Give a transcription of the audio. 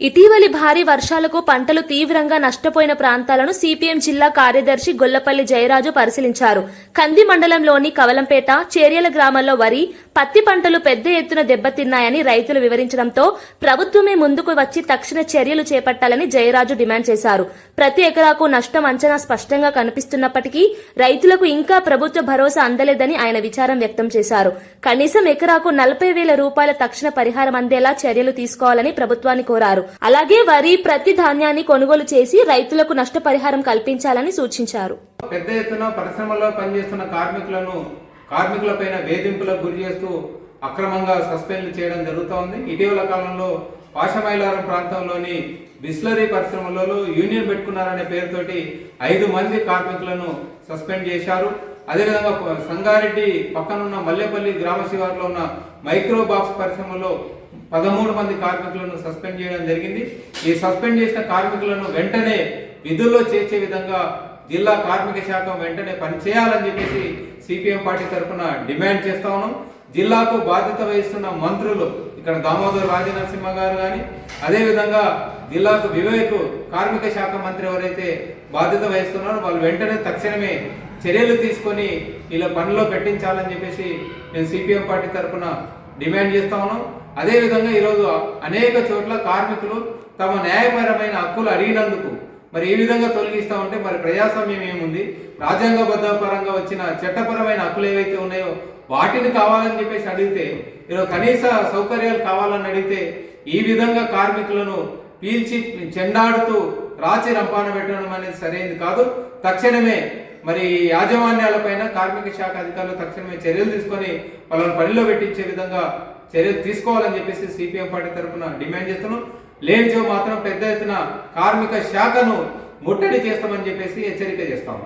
ఇటీవలి భారీ వర్షాలకు పంటలు తీవ్రంగా నష్టపోయిన ప్రాంతాలను సిపిఎం జిల్లా కార్యదర్శి గొల్లపల్లి జయరాజు పరిశీలించారు. కంది మండలంలోని కవలంపేట చేర్యల గ్రామంలో వరి పత్తి పంటలు పెద్ద ఎత్తున దెబ్బతిన్నాయని రైతులు వివరించడంతో ప్రభుత్వమే ముందుకు వచ్చి తక్షణ చర్యలు చేపట్టాలని జయరాజు డిమాండ్ చేశారు. ప్రతి ఎకరాకు నష్టం అంచనా స్పష్టంగా కనిపిస్తున్నప్పటికీ రైతులకు ఇంకా ప్రభుత్వ భరోసా అందలేదని ఆయన విచారం వ్యక్తం చేశారు. కనీసం ఎకరాకు నలభై వేల రూపాయల తక్షణ పరిహారం అందేలా చర్యలు తీసుకోవాలని ప్రభుత్వాన్ని కోరారు. అలాగే వరి ప్రతి ధాన్యాన్ని కొనుగోలు చేసి రైతులకు నష్టపరిహారం కల్పించాలని సూచించారు. పెద్ద ఎత్తున పరిశ్రమల్లో పనిచేస్తున్న కార్మికులను కార్మికులపైన వేధింపులకు గురి చేస్తూ అక్రమంగా సస్పెండ్లు చేయడం జరుగుతోంది. ఇటీవల కాలంలో పాషమైలారం ప్రాంతంలోని బిస్లరీ పరిశ్రమలలో యూనియన్ పెట్టుకున్నారనే పేరుతోటి ఐదు మంది కార్మికులను సస్పెండ్ చేశారు. అదేవిధంగా సంగారెడ్డి పక్కనున్న మల్లెపల్లి గ్రామ శివారులో ఉన్న మైక్రో బాక్స్ పరిశ్రమలో పదమూడు మంది కార్మికులను సస్పెండ్ చేయడం జరిగింది. ఈ సస్పెండ్ చేసిన కార్మికులను వెంటనే విధుల్లో చేర్చే విధంగా జిల్లా కార్మిక శాఖ వెంటనే పనిచేయాలని చెప్పేసి సిపిఎం పార్టీ తరఫున డిమాండ్ చేస్తా ఉన్నాం. జిల్లాకు బాధ్యత వహిస్తున్న మంత్రులు ఇక్కడ దామోదర్ రాజనరసింహ గారు కానీ అదేవిధంగా జిల్లాకు వివేక్ కార్మిక శాఖ మంత్రి ఎవరైతే బాధ్యత వహిస్తున్నారో వాళ్ళు వెంటనే తక్షణమే చర్యలు తీసుకొని ఇలా పనిలో పెట్టించాలని చెప్పేసి నేను సిపిఎం పార్టీ తరఫున డిమాండ్ చేస్తా ఉన్నాం. అదేవిధంగా ఈరోజు అనేక చోట్ల కార్మికులు తమ న్యాయపరమైన హక్కులు అడిగినందుకు మరి ఏ విధంగా తొలగిస్తా ఉంటే మరి ప్రజాస్వామ్యం ఏముంది? రాజ్యాంగబద్ధ పరంగా వచ్చిన చట్టపరమైన హక్కులు ఏవైతే ఉన్నాయో వాటిని కావాలని చెప్పేసి అడిగితే ఈరోజు కనీస సౌకర్యాలు కావాలని అడిగితే ఈ విధంగా కార్మికులను పీల్చి చెండాడుతూ రాచి రంపాన పెట్టడం అనేది సరైనది కాదు. తక్షణమే మరి ఈ యాజమాన్యాలపైన కార్మిక శాఖ అధికారులు తక్షణమే చర్యలు తీసుకొని వాళ్ళని పనిలో పెట్టించే విధంగా చర్యలు తీసుకోవాలని చెప్పేసి సిపిఎం పార్టీ తరఫున డిమాండ్ చేస్తున్నాం. లేనిచో మాత్రం పెద్ద ఎత్తున కార్మిక శాఖను ముట్టడి చేస్తామని చెప్పేసి హెచ్చరిక చేస్తాము.